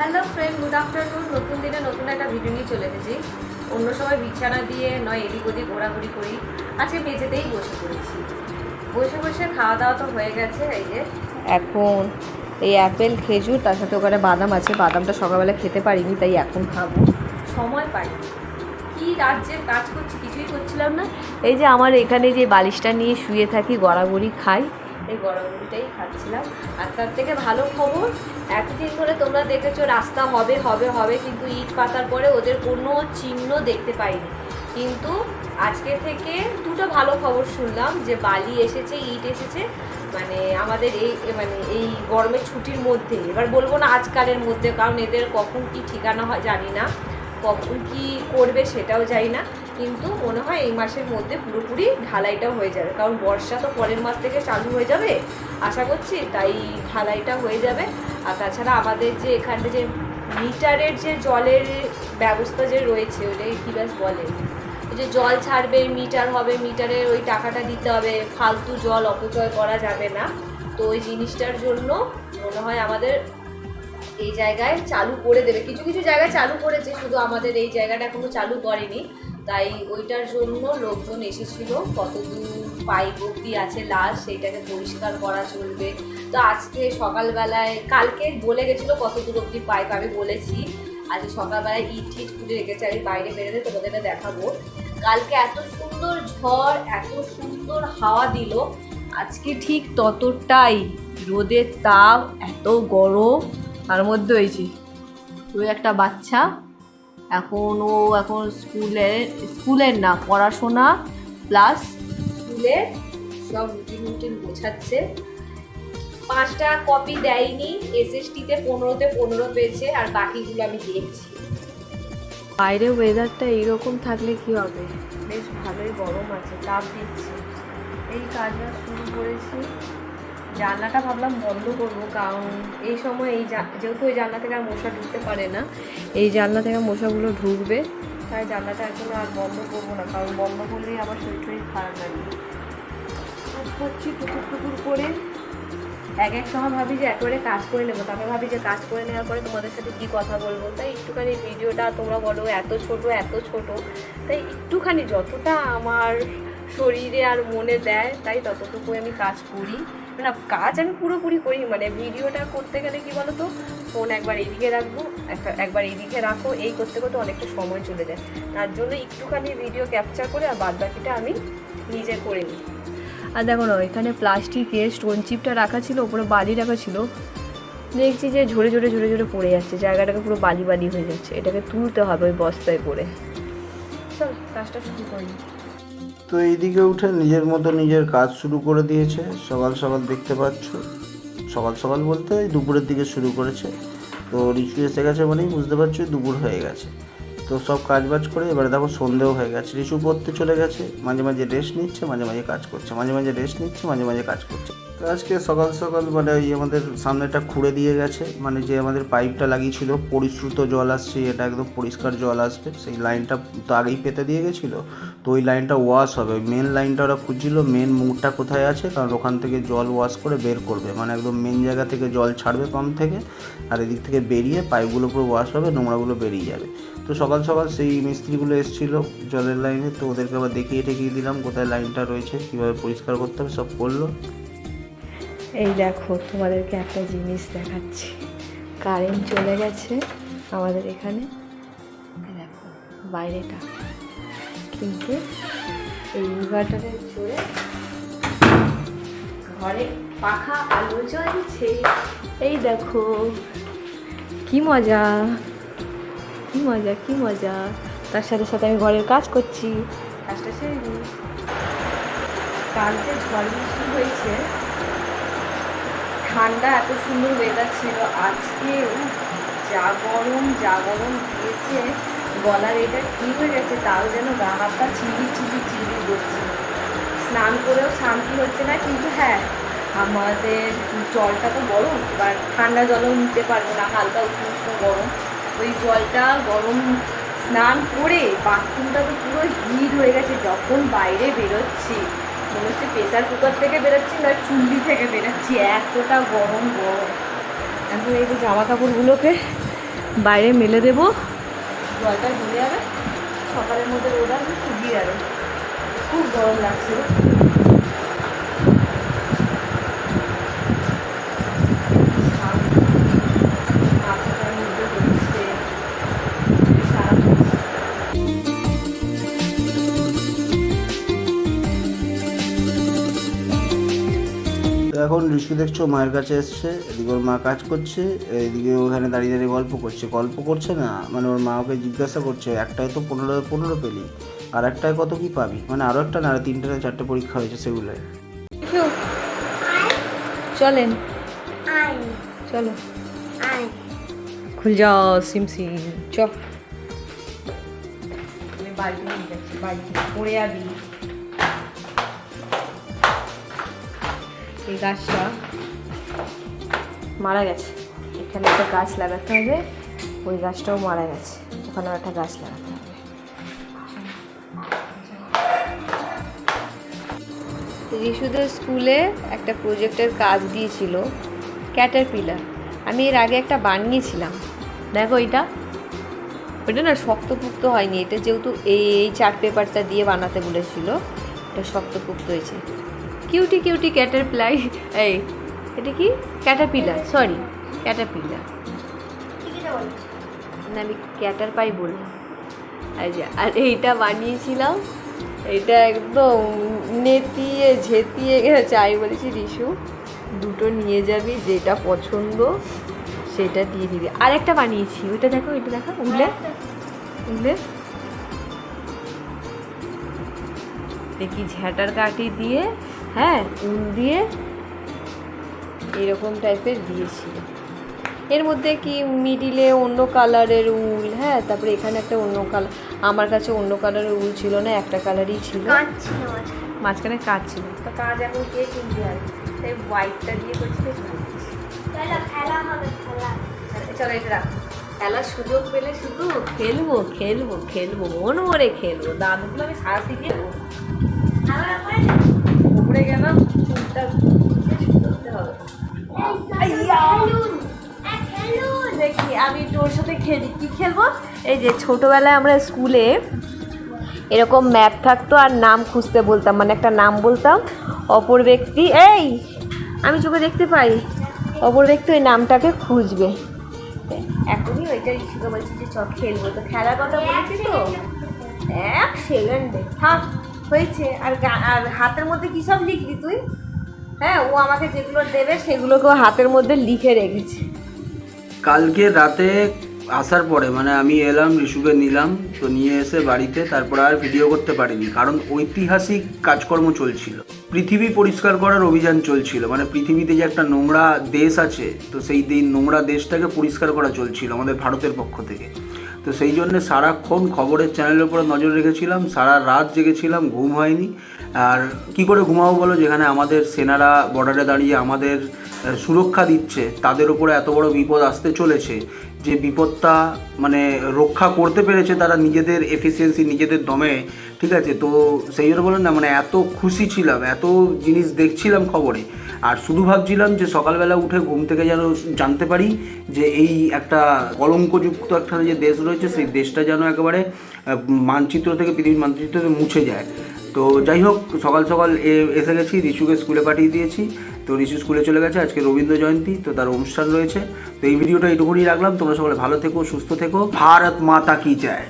Hello friend good afternoon. নতুন দিনে নতুন একটা ভিডিও নিয়ে চলে এসেছি। অন্য সময় বিছানা দিয়ে নয় এদিক ওদিক ঘোরাঘুরি করি। আজকে মেঝেতেই বসে পড়েছি। বসে বসে খাওয়া দাওয়া তো হয়ে গেছে এই যে। এখন এই অ্যাপেল খেজুর তার সাথে ওখানে বাদাম আছে। বাদামটা সকালবেলা খেতে পারিনি তাই এখন খাব। সময় পাই কি রাজ্যের কাজ করছি কিছুই করছিলাম না। এই যে আমার এখানে যে বালিশটা নিয়ে শুয়ে থাকি গড়াগড়ি খাই এই গড়াগড়িটাই খাচ্ছিলাম। আর তার থেকে ভালো খবর, এতদিন ধরে তোমরা দেখেছ রাস্তা হবে হবে হবে, কিন্তু ইট পাতার পরে ওদের কোনো চিহ্ন দেখতে পাইনি। কিন্তু আজকে থেকে দুটো ভালো খবর শুনলাম যে বালি এসেছে, ইট এসেছে। মানে আমাদের এই মানে এই গরমের ছুটির মধ্যে, এবার বলব না আজকালের মধ্যে, কারণ এদের কখন কি ঠিকানা হয় জানি না। কখন কি করবে সেটাও জানি না। কিন্তু মনে হয় এই মাসের মধ্যে পুরোপুরি ঢালাইটা হয়ে যাবে। কারণ বর্ষা তো পরের মাস থেকে চালু হয়ে যাবে, আশা করছি তাই ঢালাইটা হয়ে যাবে। আর তাছাড়া আমাদের যে এখানে যে মিটারের যে জলের ব্যবস্থা যে রয়েছে ওটাই কী বলে। যে জল ছাড়বে, মিটার হবে, মিটারের ওই টাকাটা দিতে হবে, ফালতু জল অপচয় করা যাবে না। তো ওই জিনিসটার জন্য মনে হয় আমাদের এই জায়গায় চালু করে দেবে। কিছু কিছু জায়গায় চালু করেছে, শুধু আমাদের এই জায়গাটা এখনও চালু করেনি। তাই ওইটার জন্য লোকজন এসেছিল কতদূর পাইপ অব্দি আছে লাশ, সেইটাকে পরিষ্কার করা চলবে। তো আজকে সকালবেলায়, কালকে বলে গেছিল কত দূর অব্দি পাইপ, আমি বলেছি। আজকে সকালবেলায় ইট টিট খুলে রেখেছে, আমি বাইরে বেরোলে তোমাদেরকে দেখাবো। কালকে এত সুন্দর ঝড়, এত সুন্দর হাওয়া দিল, আজকে ঠিক ততটাই রোদের তাপ, এত গরম। তার মধ্যে হয়েছে ওই একটা বাচ্চা এখন ও এখন স্কুলে স্কুলের না পড়াশোনা প্লাস স্কুলে সব রুটিন রুটিন বোঝাচ্ছে পাঁচটা কপি দেয়নি এসএসটিতে পনেরোতে পনেরো পেয়েছে আর বাকিগুলো আমি দিয়েছি বাইরে ওয়েদারটা এইরকম থাকলে কি হবে? বেশ ভালোই গরম আছে তাপ দিচ্ছে। এই কাজটা শুরু করেছি। জানলাটা ভাবলাম বন্ধ করব, কারণ এই সময় এই যেহেতু এই জানলা থেকে আর মশা ঢুকতে পারে না, এই জানলা থেকে মশাগুলো ঢুকবে, তাই জানলাটা এখন আর বন্ধ করব না, কারণ বন্ধ করলেই আমার শরীর টরীর খারাপ কাজ করছি টুকুর টুকুর করে, এক এক সময় ভাবি যে একেবারে কাজ করে নেব, তারপরে ভাবি যে কাজ করে নেওয়ার পরে তোমাদের সাথে কী কথা বলব, তাই একটুখানি ভিডিওটা তোমরা বলো, এত ছোট এত ছোট, তাই একটুখানি যতটা আমার শরীরে আর মনে দেয়, তাই ততটুকু আমি কাজ করি। না কাজ আমি পুরোপুরি করি মানে ভিডিওটা করতে গেলে কি বলো তো ফোন একবার এইদিকে রাখব একবার এইদিকে রাখো এই করতে করতে অনেকটা সময় চলে যায়। তার জন্য একটুখানি ভিডিও ক্যাপচার করে আর বাদ বাকিটা আমি নিজে করে নিই। আর দেখো না এখানে প্লাস্টিকের স্টোন চিপটা রাখা ছিল ওপরে বালি রাখা ছিল। দেখছি যে ঝরে ঝরে ঝরে ঝরে পড়ে যাচ্ছে জায়গাটাকে পুরো বালি বালি হয়ে যাচ্ছে। এটাকে তুলতে হবে ওই বস্তায় করে। চল কাজটা শুরু করি। তো এইদিকে উঠে নিজের মতো নিজের কাজ শুরু করে দিয়েছে। সকাল সকাল দেখতে পাচ্ছ। সকাল সকাল বলতে দুপুরের দিকে শুরু করেছে। তো রিচু এসে গেছে মানেই বুঝতে পারছ দুপুর হয়ে গেছে। তো সব কাজ বাজ করে এবারে দেখো সন্ধেও হয়ে গেছে। রিচু পড়তে চলে গেছে, মাঝে মাঝে রেস্ট নিচ্ছে, মাঝে মাঝে কাজ করছে, মাঝে মাঝে রেস্ট নিচ্ছে, মাঝে মাঝে কাজ করছে। আজকে সকাল সকাল মানে ওই আমাদের সামনেটা খুঁড়ে দিয়ে গেছে। মানে যে আমাদের পাইপটা লাগিয়েছিল, পরিশ্রুত জল আসছে, এটা একদম পরিষ্কার জল আসবে সেই লাইনটা তো আগেই পেতে দিয়ে গেছিল। তো ওই লাইনটা ওয়াশ হবে। মেন লাইনটা ওরা খুঁজছিল মেন মুখটা কোথায় আছে, কারণ ওখান থেকে জল ওয়াশ করে বের করবে। মানে একদম মেন জায়গা থেকে জল ছাড়বে পাম্প থেকে, আর এদিক থেকে বেরিয়ে পাইপগুলো পুরো ওয়াশ হবে, নোংরাগুলো বেরিয়ে যাবে। তো সকাল সকাল সেই মিস্ত্রিগুলো এসেছিল জলের লাইনে, তো ওদেরকে আবার দেখিয়ে টেকিয়ে দিলাম কোথায় লাইনটা রয়েছে, কীভাবে পরিষ্কার করতে হবে, সব করল। এই দেখো, তোমাদেরকে একটা জিনিস দেখাচ্ছি। কারেন্ট চলে গেছে আমাদের এখানে। দেখো, বাইরেটা। কিন্তু এই ইনভার্টারের জোরে ঘরে পাখা আলো জ্বলছে। এই দেখো, কি মজা কি মজা কি মজা। তার সাথে সাথে আমি ঘরের কাজ করছি। কাজটা সেরে নিই। কালকে ঝড় বৃষ্টি হয়েছে। ঠান্ডা এত সুন্দর ওয়েদার ছিল। আজকে উফ, যা গরম যা গরম দিয়েছে গলার এটা ঠিক হয়ে গেছে তাও যেন গা হাত পা চিলি চিলি চিলি করছে। স্নান করেও শান্তি হচ্ছে না কিন্তু হ্যাঁ আমাদের জলটা তো গরম এবার ঠান্ডা জলও নিতে পারব না হালকা উষ্ণ উষ্ণ গরম। ওই জলটা গরম স্নান করে বাথরুমটা তো পুরো হিট হয়ে গেছে যখন বাইরে বেরোচ্ছি। মনে হচ্ছে প্রেশার কুকার থেকে বেরোচ্ছি না চুল্লি থেকে বেরোচ্ছি, এতটা গরম গরম। এখন এই যে জামা কাপড়গুলোকে বাইরে মেলে দেবো। জলটা ঝরে যাবে সকালের মধ্যে আসবে শুকিয়ে যাবে। খুব গরম লাগছে এখন ঋষু দেখছ মায়ের কাছে এসছে এদিকে ওর মা কাজ করছে এদিকে ওখানে দাঁড়িয়ে দাঁড়িয়ে গল্প করছে। গল্প করছে না মানে ওর মা ওকে জিজ্ঞাসা করছে একটায় তো পনেরো পনেরো পেলি আর একটায় কত কি পাবি? মানে আরও একটা না তিনটে না চারটে পরীক্ষা হয়েছে সেগুলোয় চলেন। চলো। খুল যাও সিম সিম চ। পড়ে যাবি এই গাছটা মারা গেছে। এখানে একটা গাছ লাগাতে হবে, ওই গাছটাও মারা গেছে। ওখানেও একটা গাছ লাগাতে হবে। ঋষুদের স্কুলে একটা প্রজেক্টের কাজ দিয়েছিল ক্যাটারপিলার আমি এর আগে একটা বানিয়েছিলাম। দেখো এটা। ওইটা না শক্তপুক্ত হয়নি, এটা যেহেতু এই চার্ট পেপারটা দিয়ে বানাতে বলেছিল, এটা শক্তপুক্ত হয়েছে। কিউটি কিউটি ক্যাটারপ্লাই এই, এটা কি? ক্যাটারপিলার সরি ক্যাটারপিলার না, আমি ক্যাটার পাই বললাম। আচ্ছা আর এইটা বানিয়েছিলাম, এটা একদম নেতিয়ে ঝেতিয়ে গেছে। আমি বলেছি, রিশু, দুটো নিয়ে যাবি, যেটা পছন্দ, সেটা দিয়ে দিবি। আর একটা বানিয়েছি, ওইটা দেখো ওইটা দেখো, উলে উলে। দেখি, ঝ্যাটার কাঠি দিয়ে হ্যাঁ উল দিয়ে এরকম টাইপের দিয়েছিল এর মধ্যে কি মিডিলে অন্য কালারের উল হ্যাঁ তারপরে এখানে একটা অন্য কালার আমার কাছে অন্য কালারের উল ছিল না একটা কালারই ছিল। মাঝখানে। কাজ ছিল। তো কাজ এখন কে কিনবে আর তাই হোয়াইটটা দিয়ে করছি বেশ ভালো লাগছে। চলো এটা রাখ। খেলার সুযোগ পেলে শুধু খেলব খেলব খেলব মন ভরে খেলব। দাদুগুলো আমি সারা গেলাম আমি তোর সাথে খেলি কি খেলব? এই যে ছোটবেলায় আমরা স্কুলে এরকম ম্যাপ থাকতো আর নাম খুঁজতে বলতাম মানে একটা নাম বলতাম, অপর ব্যক্তি, এই, আমি চোখে দেখতে পাই, অপর ব্যক্তি ওই নামটাকে খুঁজবে। এখনই ওইটা ইস্যুকে বলছি যে চল খেলব। তো খেলার কথা বলেছি তো? এক সেকেন্ডে থাক। হয়েছে। আর আর হাতের মধ্যে কী সব লিখবি তুই? হ্যাঁ ও আমাকে যেগুলো দেবে সেগুলোকেও হাতের মধ্যে লিখে রেখেছে। কালকে রাতে আসার পরে মানে আমি এলাম, ঋষুকে নিলাম, তো নিয়ে এসে বাড়িতে, তারপরে আর ভিডিও করতে পারিনি, কারণ ঐতিহাসিক কাজকর্ম চলছিল। পৃথিবী পরিষ্কার করার অভিযান চলছিল মানে পৃথিবীতে যে একটা নোংরা দেশ আছে, তো সেই দিন নোংরা দেশটাকে পরিষ্কার করা চলছিল আমাদের ভারতের পক্ষ থেকে। তো সেই জন্য সারাক্ষণ খবরের চ্যানেলের উপরে নজর রেখেছিলাম, সারা রাত জেগেছিলাম, ঘুম হয়নি। আর কি করে ঘুমাবো বলো? যেখানে আমাদের সেনারা বর্ডারে দাঁড়িয়ে আমাদের সুরক্ষা দিচ্ছে, তাদের উপরে এত বড় বিপদ আসতে চলেছে, যে বিপদটা মানে রক্ষা করতে পেরেছে তারা নিজেদের এফিসিয়েন্সি নিজেদের দমে, ঠিক আছে? তো সেই জন্য বলেন না মানে এত খুশি ছিলাম, এত জিনিস দেখছিলাম খবরে আর শুধু ভাবছিলাম যে সকালবেলা উঠে ঘুম থেকে যেন জানতে পারি যে এই একটা কলঙ্কযুক্ত একটা যে দেশ রয়েছে, সেই দেশটা যেন একেবারে মানচিত্র থেকে, পৃথিবীর মানচিত্র থেকে মুছে যায়। তো যাই হোক, সকাল সকাল এসে গেছি রিশুকে স্কুলে পাঠিয়ে দিয়েছি। তো রিশু স্কুলে চলে গেছে, আজকে রবীন্দ্র জয়ন্তী, তো তার অনুষ্ঠান রয়েছে। তো এই ভিডিওটা এইটুকুনি রাখলাম, তোমরা সকলে ভালো থেকো, সুস্থ থেকো। ভারত মাতা কি চায়